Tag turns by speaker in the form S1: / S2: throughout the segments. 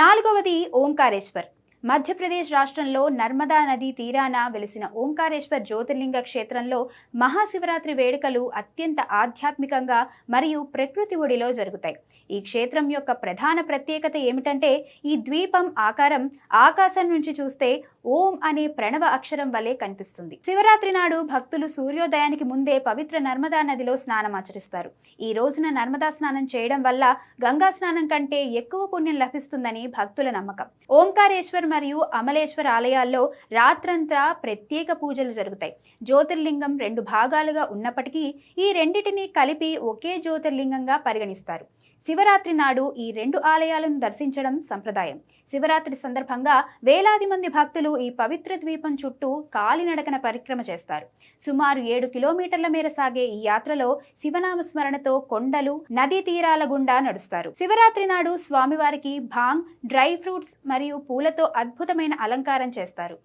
S1: నాలుగవది ఓంకారేశ్వర్. మధ్యప్రదేశ్ రాష్ట్రంలో నర్మదా నదీ తీరాన వెలిసిన ఓంకారేశ్వర్ జ్యోతిర్లింగ క్షేత్రంలో మహాశివరాత్రి వేడుకలు అత్యంత ఆధ్యాత్మికంగా మరియు ప్రకృతి ఒడిలో జరుగుతాయి. ఈ క్షేత్రం యొక్క ప్రధాన ప్రత్యేకత ఏమిటంటే ఈ ద్వీపం ఆకారం ఆకాశం నుంచి చూస్తే ఓం అనే ప్రణవ అక్షరం వలె కనిపిస్తుంది. శివరాత్రి నాడు భక్తులు సూర్యోదయానికి ముందే పవిత్ర నర్మదా నదిలో స్నానం ఆచరిస్తారు. ఈ రోజున నర్మదా స్నానం చేయడం వల్ల గంగా స్నానం కంటే ఎక్కువ పుణ్యం లభిస్తుందని భక్తుల నమ్మకం. ఓంకారేశ్వర్ మరియు అమలేశ్వర ఆలయాల్లో రాత్రంతా ప్రత్యేక పూజలు జరుగుతాయి. జ్యోతిర్లింగం రెండు భాగాలుగా ఉన్నప్పటికీ ఈ రెండిటిని కలిపి ఒకే జ్యోతిర్లింగంగా పరిగణిస్తారు. శివరాత్రి నాడు ఈ రెండు ఆలయాలను దర్శించడం సంప్రదాయం. శివరాత్రి సందర్భంగా వేలాది మంది భక్తులు ఈ పవిత్ర ద్వీపం చుట్టూ కాలినడకన పరిక్రమ చేస్తారు. సుమారు ఏడు కిలోమీటర్ల మేర సాగే ఈ యాత్రలో శివనామ స్మరణతో కొండలు నదీ తీరాల గుండా నడుస్తారు. శివరాత్రి నాడు స్వామివారికి భాంగ్ డ్రై ఫ్రూట్స్ మరియు పూలతో అద్భుతమైన అలంకారం చేస్తారు.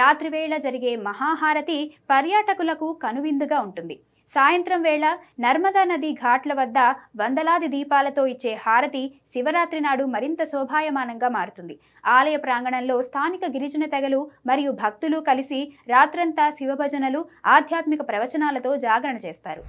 S1: రాత్రివేళ జరిగే మహాహారతి పర్యాటకులకు కనువిందుగా ఉంటుంది. సాయంత్రం వేళ నర్మదా నది ఘాట్ల వద్ద వందలాది దీపాలతో ఇచ్చే హారతి శివరాత్రి నాడు మరింత శోభాయమానంగా మారుతుంది. ఆలయ ప్రాంగణంలో స్థానిక గిరిజన తెగలు మరియు భక్తులు కలిసి రాత్రంతా శివభజనలు ఆధ్యాత్మిక ప్రవచనాలతో జాగరణ చేస్తారు.